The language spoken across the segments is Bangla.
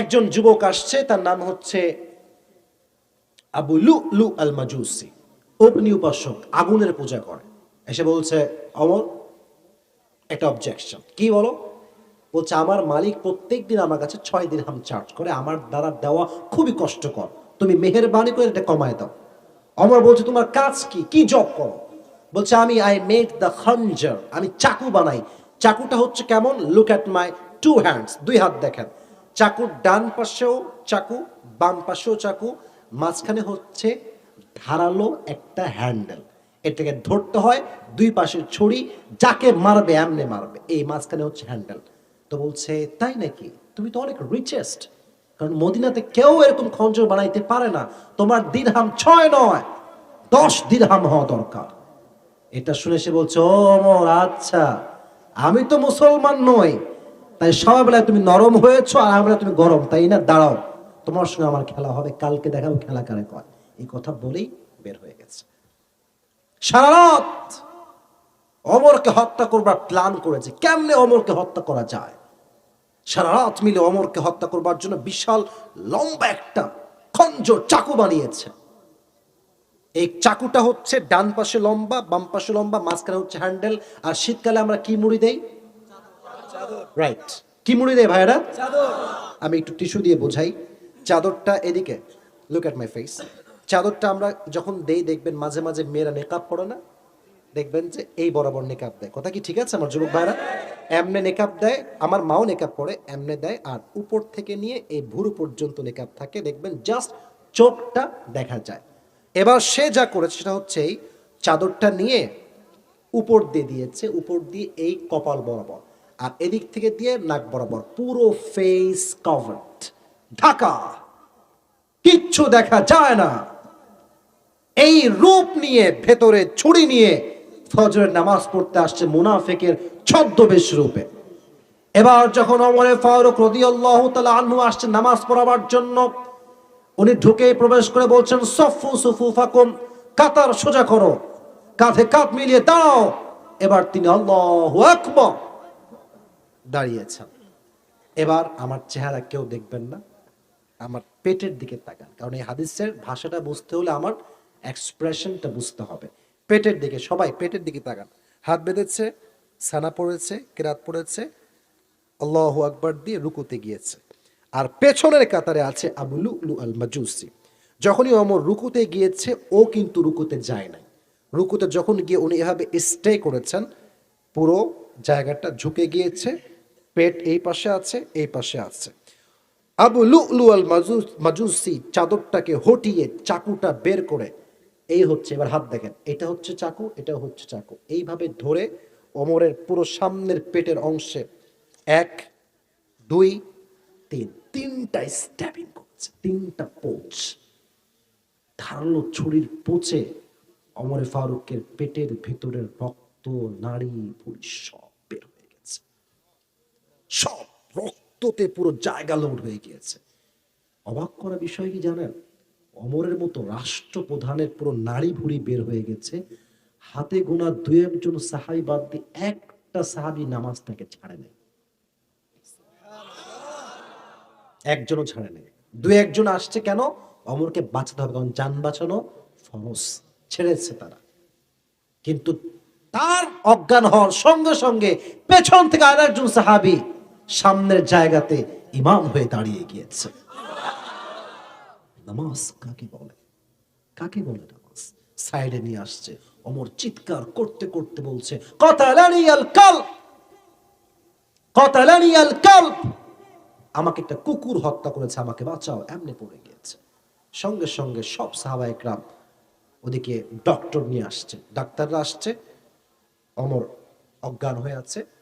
একজন যুবক আসছে, তার নাম হচ্ছে আবু লু লু আল মাজুসি অগ্নি উপাসক, আগুনের পূজা করে। এসে বলছে অমর একটা অবজেকশন কি বলো? বলছে, আমার মালিক প্রত্যেক দিন আমার কাছে ছয় দিন হাম চার্জ করে। আমার দ্বারা দেওয়া খুবই কষ্টকর। তুমি মেহেরবানি করে এটা কমায় দাও। অমর বলছে, তোমার কাজ কি? কি জব করো? বলছে, আমি আই মেক দ্য খঞ্জার আমি চাকু বানাই। চাকুটা হচ্ছে কেমন? Look at my two hands দুই হাত দেখেন। চাকুর ডান পাশেও চাকু, বাম পাশেও চাকু, মাঝখানে হচ্ছে ধারালো একটা হ্যান্ডেল। এটাকে ধরতে হয় দুই পাশের ছড়ি যাকে মারবে এমনে মারবে, এই মাঝখানে হচ্ছে হ্যান্ডেল। তো বলছে, তাই নাকি? তুমি তো অনেক রিচেস্ট কারণ মদিনাতে কেউ এরকম খঞ্জর বানাইতে পারে না। তোমার দিরহাম ছয় নয়, দশ দিরহাম হওয়া দরকার। এটা শুনে সে বলছে, ও অমর আচ্ছা আমি তো মুসলমান নই তাই সবাই বেলায় তুমি নরম হয়েছো, আর আমরা তুমি গরম। তাই না? দাঁড়াও, তোমার সঙ্গে আমার খেলা হবে, কালকে দেখাবো খেলা কারে কয়। এই কথা বলেই বের হয়ে গেছে। সারা রাত অমরকে হত্যা করবার প্ল্যান করেছে। কেমনে অমরকে হত্যা করা যায়? সারা রাত মিলে অমরকে হত্যা করবার জন্য বিশাল, লম্বা একটা খঞ্জর চাকু বানিয়েছে। এই চাকুটা হচ্ছে ডান পাশে লম্বা, বাম পাশে লম্বা, মাঝখানে হচ্ছে হ্যান্ডেল। আর শীতকালে আমরা কি মুড়ি দেই? রাইট কি মুড়ি দেয় ভাইরা আমি একটু টিস্যু দিয়ে বোঝাই। চাদরটা এদিকে লুক অ্যাট মাই ফেস চাদরটা আমরা যখন দেই দেখবেন মাঝে মাঝে মেয়েরা নেকাব পড়ে না? দেখবেন যে এই বরাবর নেকাব দেয়। কথা কি ঠিক আছে আমার যুবক ভাইরা? এমনে নেকাব দেয় আমার মাও নেকাব পড়ে এমনে দেয় আর উপর থেকে নিয়ে এই ভুরু পর্যন্ত নেকাব থাকে। দেখবেন জাস্ট চোখটা দেখা যায়। এবার সে যা করেছে সেটা হচ্ছে এই চাদরটা নিয়ে উপর দিয়ে দিয়েছে উপর দিয়ে এই কপাল বরাবর। আর এদিক থেকে দিয়ে নাক বরাবর পুরো ফেস কভার্ড ঢাকা, কিচ্ছু দেখা যায় না। এই রূপ নিয়ে, ভেতরে ছুরি নিয়ে ফজরের নামাজ পড়তে আসছে মুনাফেকের ছদ্মবেশ রূপে। এবার যখন অমরে ফারুক রদিয়াল্লাহু তাআলা আনহু আসছে নামাজ পড়াবার জন্য, উনি ঢুকে প্রবেশ করে বলছেন, সফু সুফু ফাকুম, কাতার সোজা করো। কাঁধে কাঁধ মিলিয়ে দাঁড়াও। এবার তিনি আল্লাহ আকবর। দাঁড়িয়েছেন। এবার আমার চেহারা কেউ দেখবেন না, আমার পেটের দিকে তাকান। কারণ এই হাদিসের ভাষাটা বুঝতে হলে আমার এক্সপ্রেশনটা বুঝতে হবে। পেটের দিকে, সবাই পেটের দিকে তাকান। হাত বেঁধেছে, সানা পড়েছে, কেরাত পড়েছে, আল্লাহ আকবর দিয়ে রুকুতে গিয়েছে। আর পেছনের কাতারে আছে আবুলু লুলু আল মাজুসি যখনই অমর রুকুতে গিয়েছে, ও কিন্তু রুকুতে যায় নাই। রুকুতে যখন গিয়ে উনি এভাবে স্টে করেছেন, পুরো জায়গাটা ঝুঁকে গিয়েছে পেট এই পাশে আছে, এই পাশে আছে। আবু লুলু আল মাজুস চাদরটাকে হটিয়ে চাকুটা বের করে, এই হচ্ছে, এবার হাত দেখেন, এটা হচ্ছে চাকু এটা হচ্ছে চাকু। এইভাবে ধরে অমরের পুরো সামনের পেটের অংশে এক, দুই, তিন, তিনটা স্ট্যাবিং করছে, তিনটা পোচ ধারালো ছুরির পোচে অমরে ফারুকের পেটের ভিতরের রক্ত হয়ে গেছে সব রক্ততে পুরো জায়গা লোড হয়ে গিয়েছে। অবাক করা বিষয় কি জানেন? অমরের মতো রাষ্ট্রপ্রধানের পুরো নাড়ি ভুড়ি বের হয়ে গেছে। হাতে গোনা দু একজন সাহাবি বাদ দিয়ে একটা সাহাবি নামাজটাকে ছাড়ে নেই। একজনও ছাড়ে নেই। দু একজন আসছে কেন? অমরকে বাঁচাতে হবে, কারণ যান বাঁচানো ফরজ, ছেড়েছে তারা। কিন্তু তার অজ্ঞান হওয়ার সঙ্গে সঙ্গে পেছন থেকে আর একজন সাহাবি সামনের জায়গাতে ইমাম হয়ে দাঁড়িয়ে গিয়েছে। নামাজ কাকে বলে? কাকে বলে নামাজ? সাইডে নিয়ে আসছে। অমর চিৎকার করতে করতে বলছে আমাকে একটা কুকুর হত্যা করেছে, আমাকে বাঁচাও, এমনি পড়ে গিয়েছে। সঙ্গে সঙ্গে সব সাহাবাহিকরাম ওদিকে ডক্টর নিয়ে আসছে। ডাক্তাররা আসছে, অমর অজ্ঞান হয়ে আছে।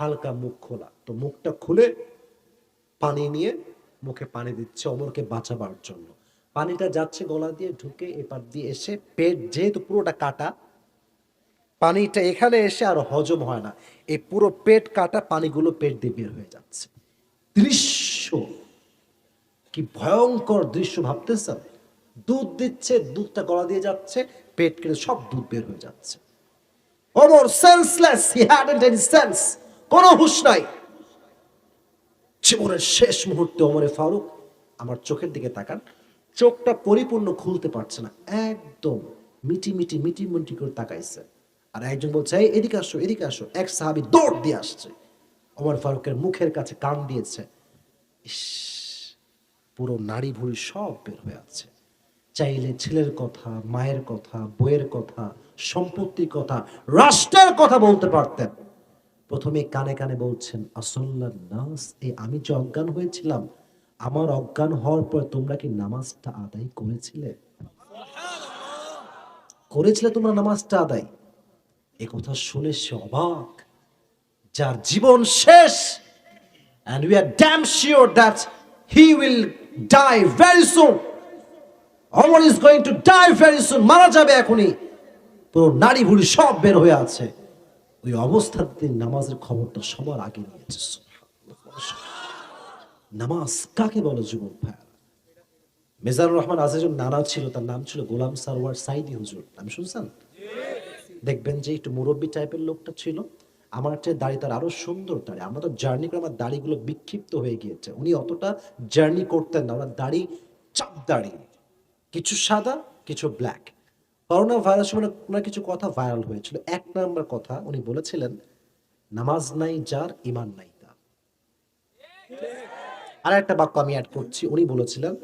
হালকা মুখ খোলা। তো মুখটা খুলে পানি নিয়ে মুখে পানি দিচ্ছে অমরকে বাঁচাবার জন্য। পানিটা যাচ্ছে গলা দিয়ে ঢুকে এপার দিয়ে এসে পেট যেহেতু পুরোটা কাটা, পানিটা এখানে এসে আর হজম হয় না। এই পুরো পেট কাটা পানিগুলো পেট দিয়ে বের হয়ে যাচ্ছে। দৃশ্য! কি ভয়ঙ্কর দৃশ্য ভাবতেছেন? দুধ দিচ্ছে, দুধটা গলা দিয়ে যাচ্ছে, পেট কেটে সব দুধ বের হয়ে যাচ্ছে। অমর সেন্সলেস হি এনি সেন্স কোনো হুঁশ নাই। জীবনের শেষ মুহূর্তে ওমরে ফারুক আমার চোখের দিকে তাকান। চোখটা পরিপূর্ণ খুলতে পারছে না। একদম মিটি মিটি মিটি মিটি করে তাকাইছে। আর একজন বলছে, এই, এদিকে আসো এদিকে আসো। এক সাহাবি দৌড় দিয়ে আসছে। ওমর ফারুকের মুখের কাছে কান দিয়েছে। ইস, পুরো নারী ভুড়ি সব বের হয়ে আছে। চাইলে ছেলের কথা, মায়ের কথা, বইয়ের কথা, সম্পত্তির কথা, রাষ্ট্রের কথা বলতে পারতেন। প্রথমে কানে কানে বলছেন আসল্লাহ নাস এ আমি যে অজ্ঞান হয়েছিলাম আমার অজ্ঞান হওয়ার পর তোমরা কি নামাজটা আদায় করেছিলে? করেছিলে তোমরা নামাজটা আদায়? এ কথা শুনে সে অবাক। যার জীবন শেষ and we are damn sure that he will die very soon. Omar is going to die very soon মারা যাবে এখনই। পুরো নারী ভুড়ি সব বের হয়ে আছে। ওই অবস্থাতে তিনি নামাজের খবরটা সবার আগে নিয়েছে নামাজ কাকে বলে যুবক ভাইয়া মেজারুর রহমান আজ আজিজুর নানা ছিল, তার নাম ছিল গোলাম সারওয়ার সাইদি হুজুর। আমি শুনছেন? দেখবেন যে একটু মুরব্বী টাইপের লোকটা ছিল, আমার চেয়ে দাড়ি তার আরও সুন্দর দাড়ি। আমরা তো জার্নি করে আমার দাড়িগুলো বিক্ষিপ্ত হয়ে গিয়েছে। উনি অতটা জার্নি করতেন না, ওনার দাড়ি চাপ দাড়ি। কিছু সাদা, কিছু ব্ল্যাক করোনা ভাইরাস মানে ওনার কিছু কথা ভাইরাল হয়েছিল। এক নম্বর কথা উনি বলেছিলেন, নামাজ নাই যার ইমান নাই তার। আর একটা বাক্য আমি অ্যাড করছি। উনি বলেছিলেন,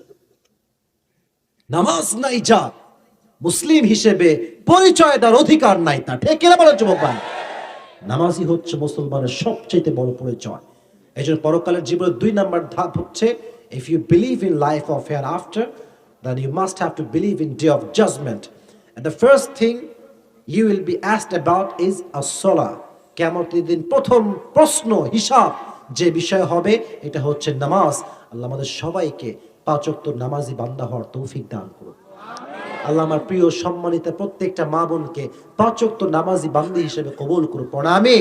নামাজ নাই যার, মুসলিম হিসেবে পরিচয় তার অধিকার নাই তা ঠিক কিনা বলেন যুবক ভাই? নামাজই হচ্ছে মুসলমানের সবচেয়ে বড় পরিচয়। এই জন্য পরকালের জীবনের দুই নাম্বার ধাপ হচ্ছে if you believe in life of hereafter then you must have to believe in day of and the first thing you will be asked about is a salah কেমতের দিন প্রথম প্রশ্ন, হিসাব যে বিষয় হবে, এটা হচ্ছে নামাজ। আল্লাহ আমাদের সবাইকে পাঁচ ওয়াক্ত নামাজি বান্দা হওয়ার তৌফিক দান করুন। আল্লাহ আমার প্রিয় সম্মানিত প্রত্যেকটা মা বোনকে পাঁচক্ত নামাজি বান্দি হিসেবে কবুল করুন প্রণামে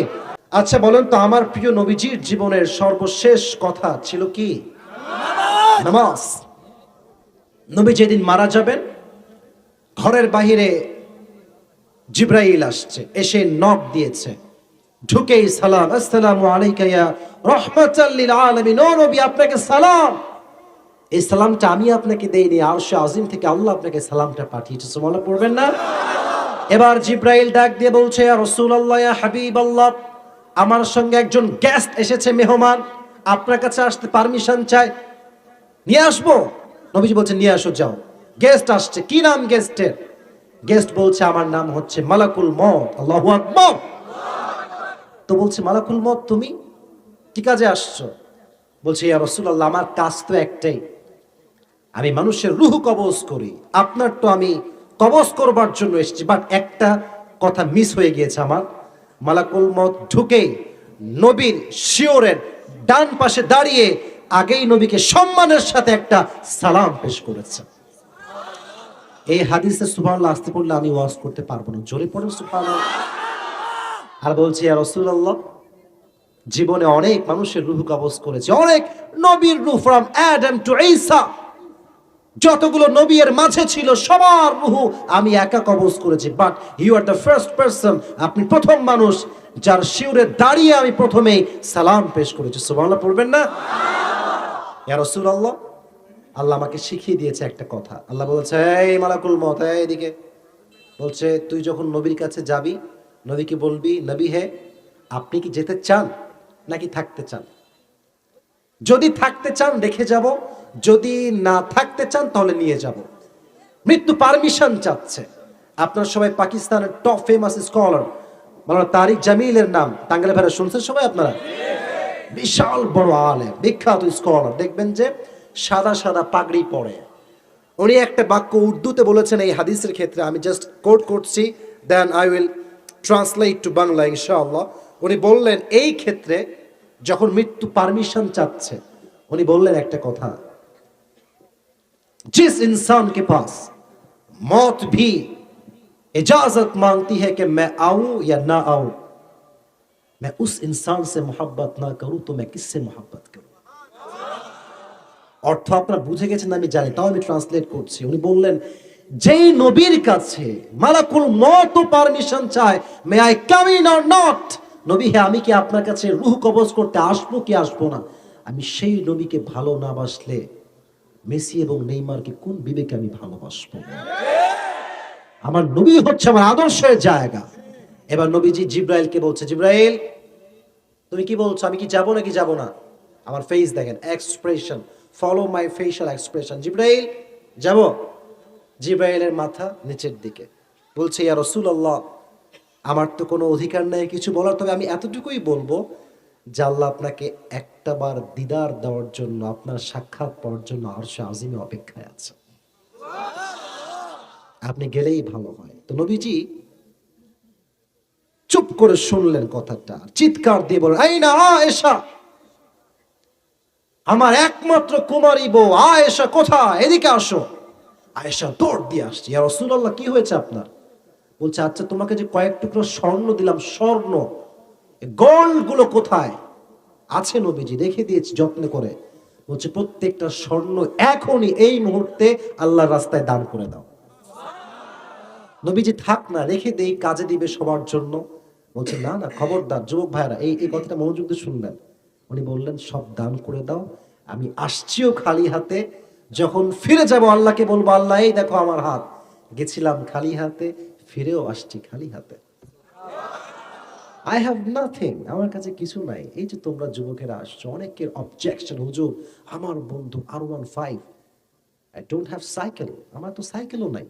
আচ্ছা বলেন তো, আমার প্রিয় নবীজির জীবনের সর্বশেষ কথা ছিল কি? নামাজ। নবী যেদিন মারা যাবেন ঘরের বাহিরে জিব্রাইল আসছে, এসে নক দিয়েছে। ঢুকেই সালাম, আসসালামু আলাইকা ইয়া রাহমাতাল আলামিন। ও নবী, আপনাকে সালাম। এই সালামটা আমি আপনাকে দেইনি, আরশে আজিম থেকে আল্লাহ আপনাকে সালামটা পাঠিয়েছে, সুবহানাল্লাহ, পড়বেন না? এবার জিব্রাইল ডাক দিয়ে বলছে, ইয়া রাসূলুল্লাহ, ইয়া হাবিবাল্লাহ, আমার সঙ্গে একজন গেস্ট এসেছে, মেহমান। আপনার কাছে আসতে পারমিশন চাই। নিয়ে আসব? নবীজি বলছে নিয়ে আসো, যাও। গেস্ট আসছে। কি নাম গেস্টের? গেস্ট বলছে, আমার নাম হচ্ছে মালাকুল মত আল্লাহু আকবার। তো বলছে, মালাকুল মত তুমি কি কাজে আসছো? বলছে, ইয়া রাসূলুল্লাহ, আমার কাজ তো একটাই। আমি মানুষের রুহ কবজ করি। আপনার তো আমি কবজ করবার জন্য এসেছি বাট একটা কথা মিস হয়ে গিয়েছে আমার। মালাকুল মত ঢুকে নবীর শিওরের ডান পাশে দাঁড়িয়ে আগেই নবীকে সম্মানের সাথে একটা সালাম পেশ করেছে। এই হাদিসে সুবহানাল্লাহ আসতে পড়লে আমি ওয়াজ করতে পারব না। জোরে পড়েন সুবহানাল্লাহ। আর বলছি রাসূলুল্লাহ, জীবনে অনেক মানুষের রুহ কবজ করেছে। অনেক নবীর রুহ ফ্রম অ্যাডাম টু ঈসা যতগুলো নবীর মাঝে ছিল, সবার রুহু আমি একা কবজ করেছি। But you are the first person আপনি প্রথম মানুষ যার শিউরে দাঁড়িয়ে আমি প্রথমেই সালাম পেশ করেছি। সুবহানাল্লাহ পড়বেন না? ইয়া রাসূলুল্লাহ আল্লাহ আমাকে শিখিয়ে দিয়েছে একটা কথা। আল্লাহ বলছে, এই মালাকুল মত এদিকে। বলছে, তুই যখন নবীর কাছে যাবি, নবীকে বলবি, নবী হে, আপনি কি যেতে চান নাকি থাকতে চান? যদি থাকতে চান, রেখে যাব। যদি না থাকতে চান, তাহলে নিয়ে যাব। মৃত্যু পারমিশন চাচ্ছে। আপনার সবাই পাকিস্তানের টপ ফেমাস স্কলার মানে তারিক জামিলের নাম টাঙ্গালে ভাইরা শুনছেন সবাই আপনারা? বিশাল বড় আলে বিখ্যাত স্কলার দেখবেন যে সাদা সাদা পাগড়ি পরে উনি একটা বাক্য উর্দুতে বলেছেন এই হাদিসের ক্ষেত্রে আমি জাস্ট কোট করছি then I will translate to Bangla ইনশাআল্লাহ উনি বললেন এই ক্ষেত্রে যখন মৃত্যু পারমিশন চাচ্ছে উনি বললেন একটা কথা जिस इंसान के पास मौत भी इजाजत मांगती है कि मैं आऊं या ना आऊं मैं उस इंसान से मोहब्बत ना करूं तो मैं किससे मोहब्बत करूं অর্থ আপনারা বুঝে গেছেন আমি জানি, তাও আমি ট্রান্সলেট করছি। উনি বললেন, যেই নবীর কাছে মালাকুল মত পারমিশন চায় may I come in or not নবী হ্যাঁ আমি কি আপনার কাছে রুহ কবজ করতে আসব কি আসব না? আমি সেই নবীকে ভালো না বাসলে মেসি এবং নেইমারকে কোন বিবেকে আমি ভালোবাসবো? আমার নবী হচ্ছে আমার আদর্শের জায়গা। এবার নবীজি জিব্রাইলকে বলছে, জিব্রাইল, তুমি কি বলছো? আমি কি যাব নাকি যাব না? আমার ফেস দেখেন expression follow my facial expression জিব্রাইল যাব। জিব্রাইলের মাথা নিচের দিকে। বলছে, ইয়া রসুল্লাহ আমার তো কোনো অধিকার নেই কিছু বলার। তবে আমি এতটুকুই বলব যে আল্লাহ আপনাকে একটা বার দিদার দেওয়ার জন্য, আপনার সাক্ষাৎ পাওয়ার জন্য আরশে আজিমে অপেক্ষায় আছে। আপনি গেলেই ভালো হয়। তো নবীজি চুপ করে শুনলেন কথাটা। চিৎকার দিয়ে বলেন এই না, আয়েশা আমার একমাত্র কুমারী বউ, আয়েশা কোথায়? এদিকে আসো। আয়েশা দৌড় দিয়ে আসছে। ইয়া রাসূলুল্লাহ, কি হয়েছে আপনার? বলছে আচ্ছা তোমাকে যে কয়েক টুকরো স্বর্ণ দিলাম, স্বর্ণ গোল্ডগুলো কোথায়? আছে নবীজি রেখে দিয়েছি যত্ন করে। বলছে, প্রত্যেকটা স্বর্ণ এখনই এই মুহূর্তে আল্লাহর রাস্তায় দান করে দাও। নবীজি, থাক না, রেখে দেই, কাজে দিবে সবার জন্য। বলছে, না না, খবরদার, যুবক ভাইরা এই এই কথাটা মনোযোগ দিয়ে শুনবেন। উনি বললেন, সব দান করে দাও, আমি আসছিও খালি হাতে। যখন ফিরে যাব, আল্লাহকে বলব, আল্লাহ, এই দেখো আমার হাত। গেছিলাম খালি হাতে, ফিরেও আসছি খালি হাতে। আই হ্যাভ নাথিং আমার কাছে কিছু নাই। এই যে তোমরা যুবকেরা আসছো, অনেকের অবজেকশন হুজুর, আমার বন্ধু R one five I don't have cycle আমার তো সাইকেলও নাই।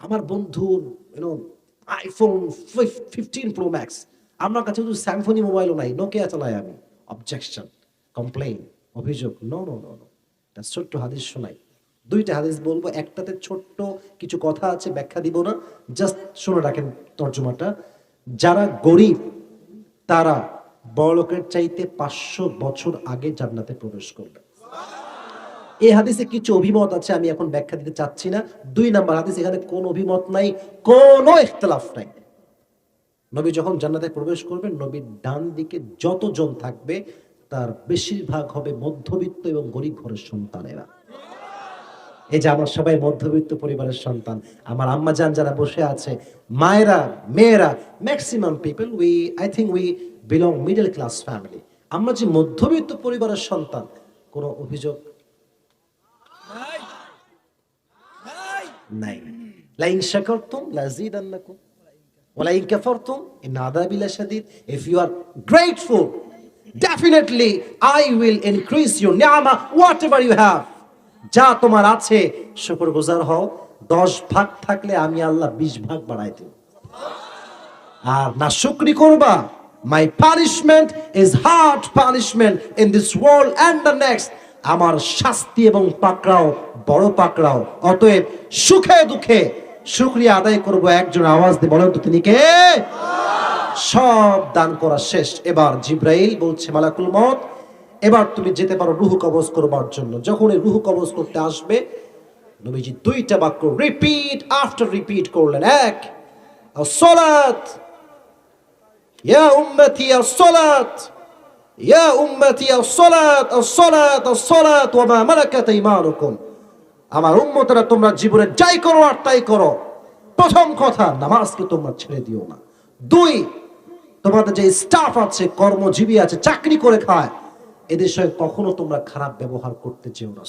আমার বন্ধু you know iPhone fifteen pro max আমার কাছে শুধু স্যামফোনি মোবাইলও নাই নোকিয়া চালাই আমি। অবজেকশন কমপ্লেইন অভিযোগ নো নো নো নো তা ছোট্ট হাদিস শোনাই। দুইটা হাদিস বলব, একটাতে ছোট্ট কিছু কথা আছে, ব্যাখ্যা দিব না জাস্ট শুনে রাখেন তর্জমাটা। যারা গরিব, তারা বড়লোকের চাইতে পাঁচশো বছর আগে জান্নাতে প্রবেশ করবে। এই হাদিসে কিছু অভিমত আছে, আমি এখন ব্যাখ্যা দিতে চাচ্ছি না। দুই নাম্বার হাদিস, এখানে কোন অভিমত নাই, কোনো ইখতলাফ নাই। নবী যখন জান্নাতে প্রবেশ করবেন নবীর ডান দিকে যতজন থাকবে তার বেশিরভাগ হবে মধ্যবিত্ত এবং গরিব ঘরের সন্তানেরা। এই যে আমার সবাই মধ্যবিত্ত পরিবারের সন্তান আমার আম্মা যান যারা বসে আছে মায়েরা মেয়েরা maximum people we I think we belong middle class family আমরা যে মধ্যবিত্ত পরিবারের সন্তান কোনো অভিযোগ নাই। লাইন শাকারতুম লাযীদান্নাকুম ওয়ালাইন কাফারতুম ইন আযাবি লাশাদীদ। If you are grateful definitely I will increase you যা তোমার আছে, শুকরগুজার হও। দশ ভাগ থাকলে আমি আল্লাহ বিশ ভাগ বাড়াই দেব। আর না শুকরি করবা my punishment is hard punishment in this world and the next আমার শাস্তি এবং পাকড়াও, বড় পাকড়াও। অতএব সুখে দুঃখে শুক্রিয়া আদায় করব, একজন আওয়াজ দিয়ে বলেন তো তিনি কে? সব দান করা শেষ। এবার জিব্রাইল বলছে, মালাকুল মত এবার তুমি যেতে পারো রুহু কবজ করবার জন্য। যখন এই রুহু কবজ করতে আসবে, নবীজি দুইটা বাক্য রিপিট আফটার রিপিট করলেন। এক সলাত ইয়া উম্মতি সলাত ইয়া উম্মতি সলাত সলাত সলাত ওয়া মা মালাকাত ঈমানুকুম আমার উন্মতারা তোমরা জীবনে যাই করো আর তাই করো প্রথম কথা, নামাজকে তোমরা ছেড়ে দিও না দুই, তোমাদের যে স্টাফ আছে, কর্মজীবী আছে, চাকরি করে খায়, এদের সঙ্গে কখনো তোমরা খারাপ ব্যবহার করতে চেও না?